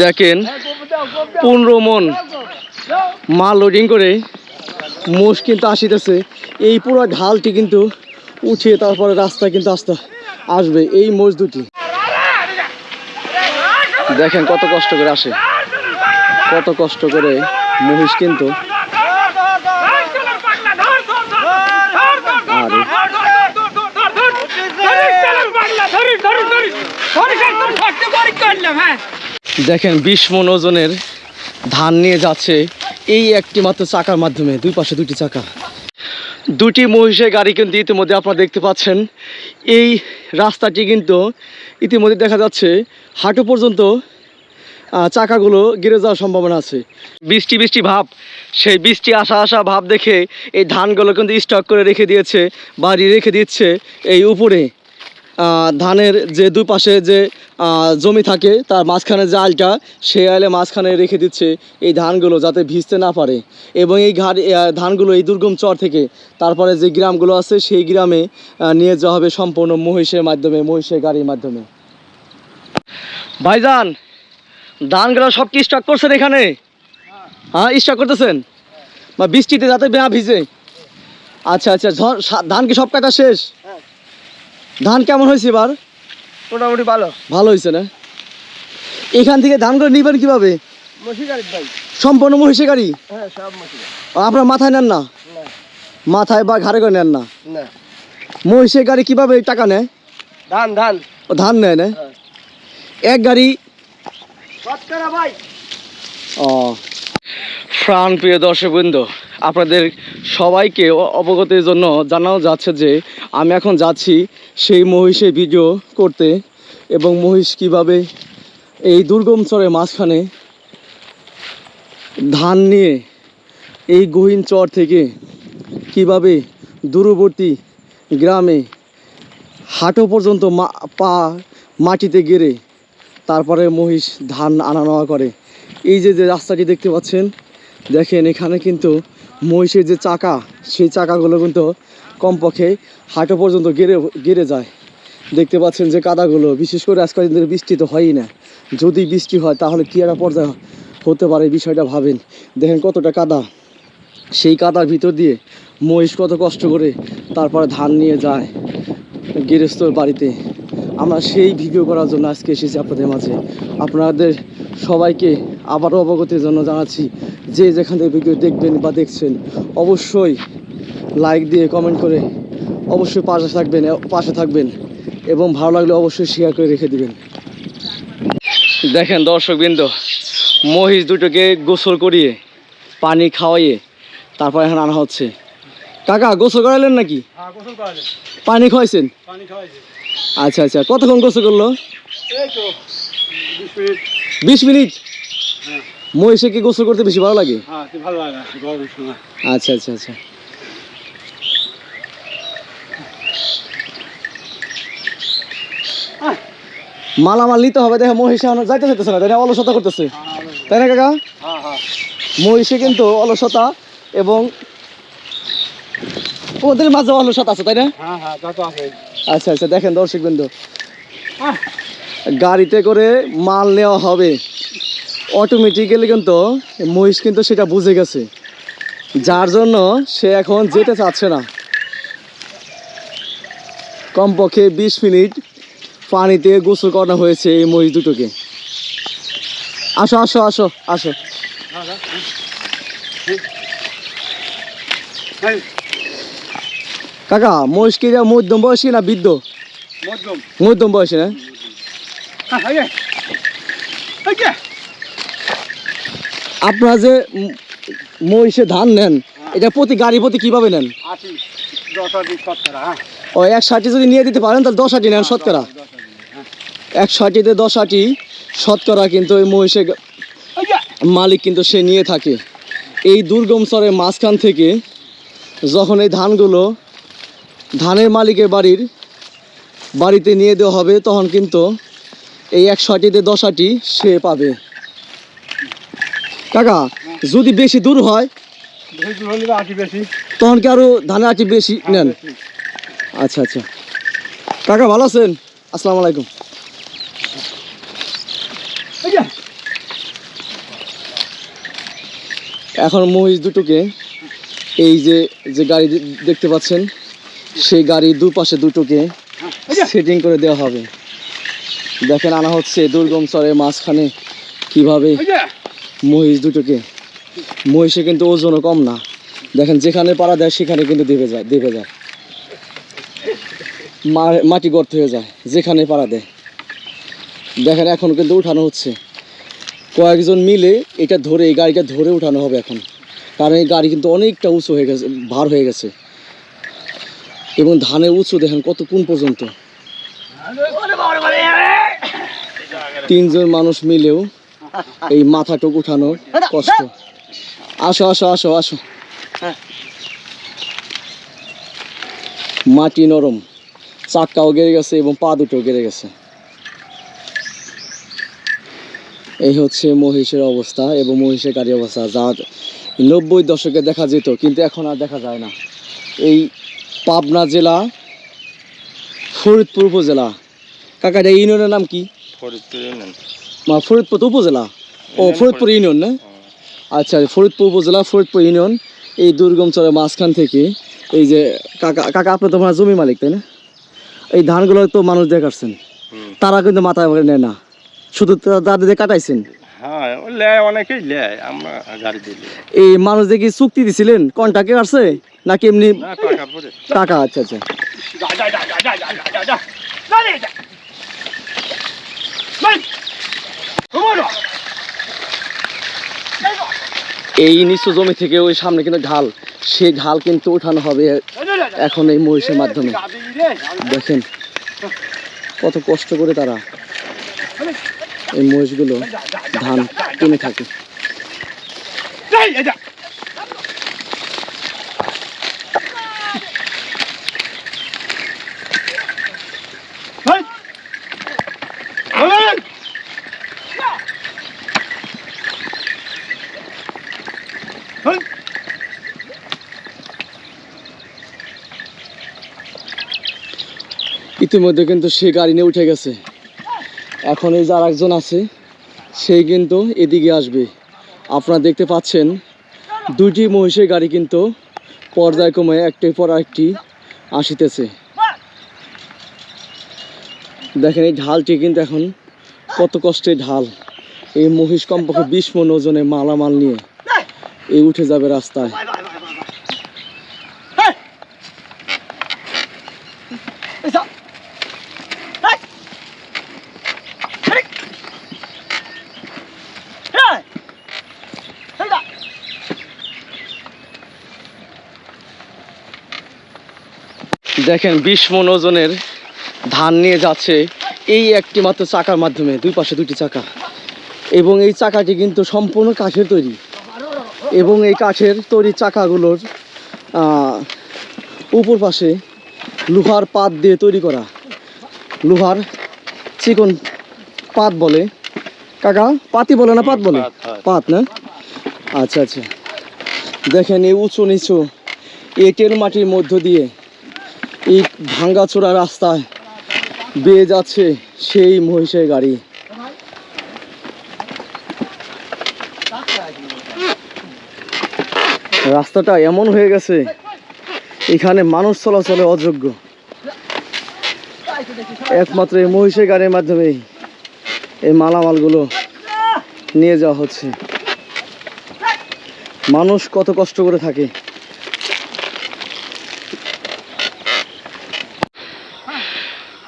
দেখেন পনেরো মন মাল লোডিং করে মোষ কিন্তু আসিতেছে এই পুরো ঢালটি কিন্তু উঠিয়ে তারপরে রাস্তায় কিন্তু আসতে আসবে এই মোষ দুটি দেখেন কত কষ্ট করে আসে কত কষ্ট করে মহিষ কিন্তু আরে দেখেন, বিশ মন ওজনের ধান নিয়ে যাচ্ছে এই একটি মাত্র চাকার মাধ্যমে, দুই পাশে দুটি চাকা। দুটি মহিষের গাড়ি কিন্তু ইতিমধ্যে আপনারা দেখতে পাচ্ছেন। এই রাস্তাটি কিন্তু ইতিমধ্যে দেখা যাচ্ছে হাঁটু পর্যন্ত চাকাগুলো গিরে যাওয়ার সম্ভাবনা আছে। বৃষ্টি বৃষ্টি ভাব, সেই বৃষ্টি আসা আসা ভাব দেখে এই ধানগুলো কিন্তু স্টক করে রেখে দিয়েছে, বাড়ি রেখে দিচ্ছে এই উপরে। ধানের যে দুই পাশে যে জমি থাকে তার মাঝখানে যে আলটা সেই আলে মাঝখানে রেখে দিচ্ছে এই ধানগুলো যাতে ভিজতে না পারে। এবং এই আহ, ধানগুলো এই দুর্গম চর থেকে তারপরে যে গ্রামগুলো আছে সেই গ্রামে নিয়ে যাওয়া হবে সম্পূর্ণ মহিষের মাধ্যমে মহিষের গাড়ির মাধ্যমে। ভাইজান ধানগুলো সব কি স্টক করছেন এখানে? হ্যাঁ স্টক করতেছেন? বা বৃষ্টিতে যাতে না ভিজে। আচ্ছা আচ্ছা ধান কি সব কাটা শেষ? ধান কেমন হয়েছে এবার? মোটামুটি ভালো। ভালো হয়েছে না? এখান থেকে ধানগুলো নিবেন কীভাবে? সম্পূর্ণ মহিষে গাড়ি? হ্যাঁ আপনার মাথায় নেন না? মাথায় বা ঘাড়ে করে নেন না? মহিষের গাড়ি কীভাবে টাকা নেয়? ধান ধান। ও ধান নেয় না? হ্যাঁ। এক গাড়ি? ভাই। ও। প্রাণ প্রিয় দর্শকবৃন্দ আপনাদের সবাইকে অবগতির জন্য জানানো যাচ্ছে যে আমি এখন যাচ্ছি সেই মহিষের ভিডিও করতে এবং মহিষ কীভাবে এই দুর্গম চরের মাঝখানে ধান নিয়ে এই গহীন চর থেকে কীভাবে দূরবর্তী গ্রামে হাঁটু পর্যন্ত পা, মাটিতে গেড়ে তারপরে মহিষ ধান আনা নেওয়া করে। এই যে যে রাস্তাটি দেখতে পাচ্ছেন, দেখেন এখানে কিন্তু মহিষের যে চাকা, সেই চাকাগুলো কিন্তু কমপক্ষে হাঁটু পর্যন্ত গেড়ে গেড়ে যায়। দেখতে পাচ্ছেন যে কাদাগুলো, বিশেষ করে আজকাল দিন বৃষ্টি তো হয়ই না। যদি বৃষ্টি হয়, তাহলে কী একটা পর্যায়ে হতে পারে বিষয়টা ভাবেন। দেখেন কতটা কাদা। সেই কাদার ভিতর দিয়ে মহিষ কত কষ্ট করে তারপরে ধান নিয়ে যায় গৃহস্থর বাড়িতে। আমরা সেই ভিডিও করার জন্য আজকে এসেছি আপনাদের মাঝে। আপনাদের সবাইকে আবারও অবগতির জন্য জানাচ্ছি, যে যেখান থেকে ভিডিও দেখবেন বা দেখছেন, অবশ্যই লাইক দিয়ে কমেন্ট করে অবশ্যই পাশে থাকবেন পাশে থাকবেন এবং ভালো লাগলে অবশ্যই শেয়ার করে রেখে দিবেন। দেখেন দর্শকবৃন্দ মহিষ দুটোকে গোসল করিয়ে পানি খাওয়াইয়ে তারপর এখন আনা হচ্ছে। কাকা গোসল করালেন নাকি? হ্যাঁ পানি খাওয়াইছেন? আচ্ছা আচ্ছা কতক্ষণ গোসল করল? বিশ মিনিট। হ্যাঁ। মহিষে কি গোসল করতে বেশি ভালো লাগে? হ্যাঁ আচ্ছা আচ্ছা আচ্ছা। মালামাল নিতে হবে দেখে মহিষে যাইতে চাইতেছে না তাই না? অলসতা করতেছে। তাই না কাকা? মহিষে কিন্তু অলসতা এবং ওদের মাঝে অলসতা আছে তাই না? হ্যাঁ হ্যাঁ আচ্ছা আচ্ছা দেখেন দর্শক বিন্দু গাড়িতে করে মাল নেওয়া হবে। অটোমেটিক্যালি কিন্তু মহিষ কিন্তু সেটা বুঝে গেছে। যার জন্য সে এখন যেতে চাচ্ছে না। কমপক্ষে বিশ মিনিট পানিতে গোসল করানো হয়েছে এই মহিষ দুটোকে। আসো আসো আসো আসো। হ্যাঁ, হ্যাঁ, হ্যাঁ। কাকা মহিষ কি মধ্যম বয়সী না বৃদ্ধ? মধ্যম। বয়সী না? হ্যাঁ আপনারা যে মহিষে ধান নেন এটা প্রতি গাড়ি প্রতি কীভাবে নেন? হ্যাঁ। ও এক ষাটি যদি নিয়ে দিতে পারেন তাহলে দশ আটি নেন শতকরা দশ আশি, হ্যাঁ। এক ষাটিতে দশ আটি শতকরা কিন্তু মহিষের এই যে, মালিক কিন্তু সে নিয়ে থাকে। এই দুর্গম স্তরের মাঝখান থেকে যখন এই ধানগুলো ধানের মালিকের বাড়ির বাড়িতে নিয়ে দেওয়া হবে তখন কিন্তু এই এক ষাটিতে দশ আটি সে পাবে। কাকা যদি বেশি দূর হয় তখন কি আরও ধানের আটি বেশি হ্যাঁ, নেন আচ্ছা আচ্ছা। কাকা ভালো আছেন? আসসালামু আলাইকুম এই যে, এখন মহিষ দুটোকে এই যে যে গাড়ি দেখতে পাচ্ছেন সেই গাড়ির দুপাশে দুটোকে সেটিং করে দেওয়া হবে। দেখেন আনা হচ্ছে দুর্গম চরের মাঝখানে কীভাবে মহিষ দুটোকে। মহিষে কিন্তু ওজনও কম না। দেখেন যেখানে পাড়া দেয় সেখানে কিন্তু দেবে যায় দেবে যায়। মাটি গর্ত হয়ে যায় যেখানে পাড়া দেয়। দেখেন এখন কিন্তু উঠানো হচ্ছে। কয়েকজন মিলে এটা ধরে, এই গাড়িটা ধরে উঠানো হবে এখন। কারণ এই গাড়ি কিন্তু অনেকটা উঁচু হয়ে গেছে, ভার হয়ে গেছে। এবং ধানের উঁচু দেখেন কত কোন পর্যন্ত। তিনজন মানুষ মিলেও এই মাথাটুক উঠানো কষ্ট। আসো আসো আসো আসো। মাটি নরম চাক্কাও গেড়ে গেছে এবং পা দুটো গেড়ে গেছে। এই হচ্ছে মহিষের অবস্থা এবং মহিষের গাড়ির অবস্থা যা নব্বই দশকে দেখা যেত কিন্তু এখন আর দেখা যায় না। এই পাবনা জেলা ফরিদপুর উপজেলা। কাকা এটা ইউনিয়নের নাম কি? মা ফরিদপুর উপজেলা? ও ফরিদপুর ইউনিয়ন না? আচ্ছা ফরিদপুর উপজেলা ফরিদপুর ইউনিয়ন। এই দুর্গম চরের মাঝখান থেকে এই যে কাকা কাকা আপনি তোমার জমি মালিক তাই না? এই ধানগুলো তো মানুষ দেখাচ্ছেন তারা কিন্তু মাথায় করে নেয় না। শুধু দাদাদের কাটাইছেন? এই মানুষদের আচ্ছা, আচ্ছা। জমি থেকে ওই সামনে কিন্তু ঢাল। সে ঢাল কিন্তু উঠানো হবে এখন এই মহিষের মাধ্যমে। দেখেন কত কষ্ট করে তারা এই মহিষগুলো ধান টেনে থাকে। ইতিমধ্যে কিন্তু সে গাড়ি নিয়ে উঠে গেছে। এখন এই যে আর একজন আছে সেই কিন্তু এদিকে আসবে। আপনারা দেখতে পাচ্ছেন দুটি মহিষের গাড়ি কিন্তু পর্যায়ক্রমে একটির পর একটি আসিতেছে। দেখেন, এই ঢালটি কিন্তু এখন কত কষ্টের ঢাল। এই মহিষ কমপক্ষে বিশ মন ওজনে মালামাল নিয়ে এই উঠে যাবে রাস্তায়। দেখেন বিশ মন ওজনের ধান নিয়ে যাচ্ছে এই একটি মাত্র চাকার মাধ্যমে দুই পাশে দুটি চাকা। এবং এই চাকাটি কিন্তু সম্পূর্ণ কাঠের তৈরি। এবং এই কাঠের তৈরি চাকাগুলোর উপর পাশে লোহার পাত দিয়ে তৈরি করা। লোহার চিকন পাত বলে। কাকা পাতি বলে না পাত বলে? পাত, না? আচ্ছা আচ্ছা। দেখেন এই উঁচু নিচু এটেল মাটির মধ্য দিয়ে এই ভাঙ্গাচোরা রাস্তায় বেয়ে যাচ্ছে সেই মহিষের গাড়ি। রাস্তাটা এমন হয়ে গেছে, এখানে মানুষ চলাচলে অযোগ্য। একমাত্র এই মহিষের গাড়ির মাধ্যমেই এই মালামালগুলো নিয়ে যাওয়া হচ্ছে। মানুষ কত কষ্ট করে থাকে।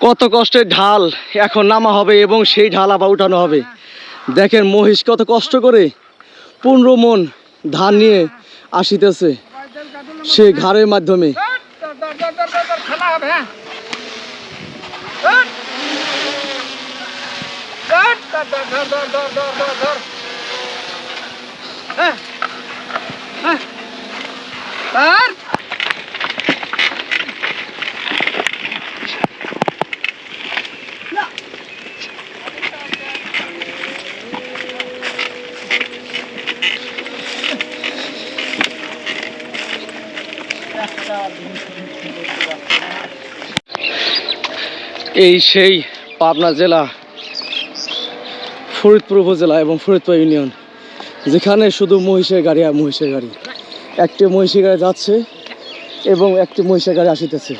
কত কষ্টের ঢাল এখন নামা হবে এবং সেই ঢাল আবার উঠানো হবে। দেখেন মহিষ কত কষ্ট করে পনেরো মন ধান নিয়ে আসিতেছে সে ঘাড়ের মাধ্যমে। হ্যাঁ। এই সেই পাবনা জেলা ফরিদপুর উপজেলা এবং ফরিদপুর ইউনিয়ন যেখানে শুধু মহিষের গাড়ি আর মহিষের গাড়ি। একটি মহিষের গাড়ি যাচ্ছে এবং একটি মহিষের গাড়ি আসিতেছে।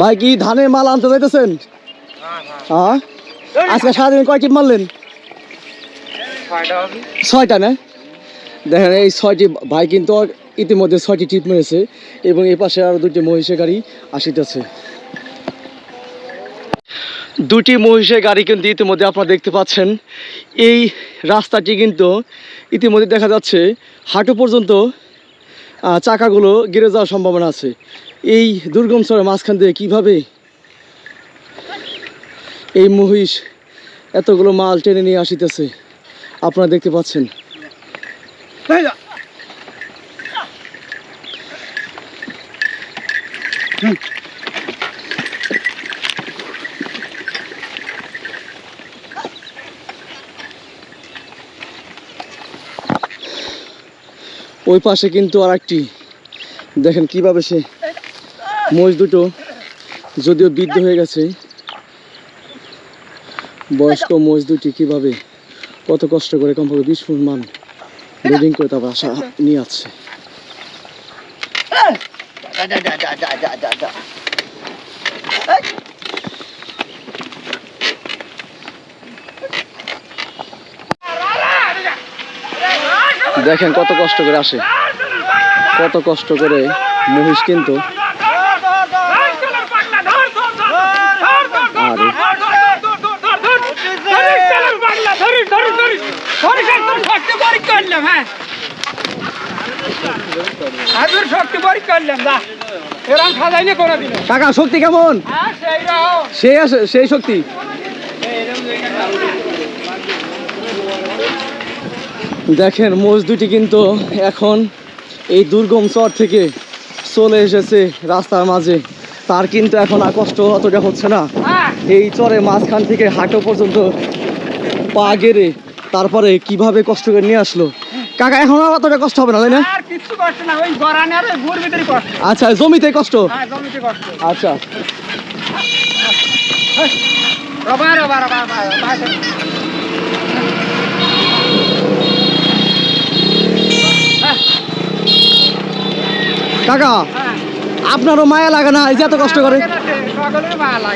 ভাই কি ধানের মাল আনতে যাইতেছেন? হ্যাঁ আজকে সারাদিন কয় টিপ মারলেন? ছয়টা না? দেখেন এই ছয়টি ভাই কিন্তু ইতিমধ্যে ছয়টি টিপ মেরেছে এবং এই পাশে আরও দুটি মহিষের গাড়ি আসিতেছে। দুটি মহিষের গাড়ি কিন্তু ইতিমধ্যে আপনারা দেখতে পাচ্ছেন। এই রাস্তাটি কিন্তু ইতিমধ্যে দেখা যাচ্ছে হাঁটু পর্যন্ত চাকাগুলো গিরে যাওয়ার সম্ভাবনা আছে। এই দুর্গম চরের মাঝখান দিয়ে কীভাবে এই মহিষ এতগুলো মাল টেনে নিয়ে আসিতেছে, আপনারা দেখতে পাচ্ছেন এই যা। ওই পাশে কিন্তু আর একটি দেখেন কীভাবে সে মহিষ দুটো যদিও বৃদ্ধ হয়ে গেছে, বয়স্ক মহিষ দুটি কীভাবে কত কষ্ট করে কমপক্ষে বিশ ফুট মান ব্রিডিং করে তারপর আসা নিয়ে আসছে। দেখেন কত কষ্ট করে আসে। কত কষ্ট করে মহিষ কিন্তু শক্তি পরীক্ষা করলাম দা এরকম সাজাইনি কোনোদিন কাকা শক্তি কেমন? হ্যাঁ সেই সেই শক্তি। দেখেন মোষ দুটি কিন্তু এখন এই দুর্গম চর থেকে চলে এসেছে রাস্তার মাঝে। তার কিন্তু এখন আর কষ্ট অতটা হচ্ছে না। হ্যাঁ। এই চরে মাঝখান থেকে হাঁটো পর্যন্ত পা গেড়ে তারপরে কীভাবে কষ্ট করে নিয়ে আসলো? কাকা এখন অতটা কষ্ট হবে না তাই না? আর কিচ্ছু কষ্ট না ওই গরানে আর ভিতরে কষ্ট। আচ্ছা জমিতে কষ্ট? হ্যাঁ জমিতে কষ্ট। আচ্ছা। রবা রবা রবা কাকা আপনারও মায়া লাগে না এই যে এত কষ্ট করে?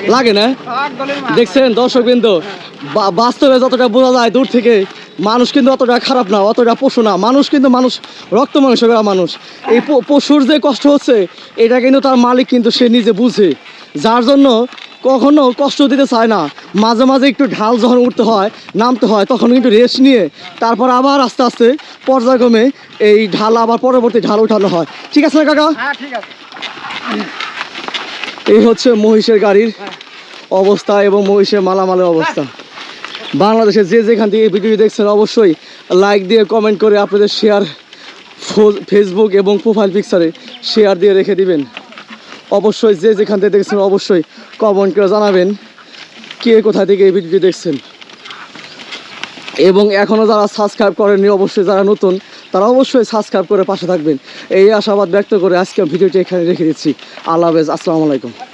লাগে লাগে। না? দেখছেন দর্শক বিন্দু বাস্তবে যতটা বোঝা যায় দূর থেকে মানুষ কিন্তু অতটা খারাপ না অতটা পশু না। মানুষ কিন্তু মানুষ রক্ত মাংস করা মানুষ। এই পশুর যে কষ্ট হচ্ছে এটা কিন্তু তার মালিক কিন্তু সে নিজে বুঝে। যার জন্য কখনো কষ্ট দিতে চায় না। মাঝে মাঝে একটু ঢাল যখন উঠতে হয় নামতে হয় তখন কিন্তু রেস্ট নিয়ে তারপর আবার আস্তে আস্তে পর্যায়ক্রমে এই ঢাল আবার পরবর্তী ঢাল উঠানো হয়। ঠিক আছে না কাকা? হ্যাঁ এই হচ্ছে মহিষের গাড়ির অবস্থা এবং মহিষের মালামালের অবস্থা। বাংলাদেশে যে যেখান থেকে ভিডিও দেখছেন, অবশ্যই লাইক দিয়ে কমেন্ট করে আপনাদের শেয়ার ফেসবুক এবং প্রোফাইল পিকচারে শেয়ার দিয়ে রেখে দিবেন। অবশ্যই যে যেখান থেকে দেখছেন, অবশ্যই কমেন্ট করে জানাবেন কে কোথা থেকে এই ভিডিও দেখছেন। এবং এখনও যারা সাবস্ক্রাইব করেননি, অবশ্যই যারা নতুন, তারা অবশ্যই সাবস্ক্রাইব করে পাশে থাকবেন। এই আশাবাদ ব্যক্ত করে আজকে ভিডিওটি এখানে রেখে দিচ্ছি। আল্লাহ হাফেজ, আসসালামু আলাইকুম।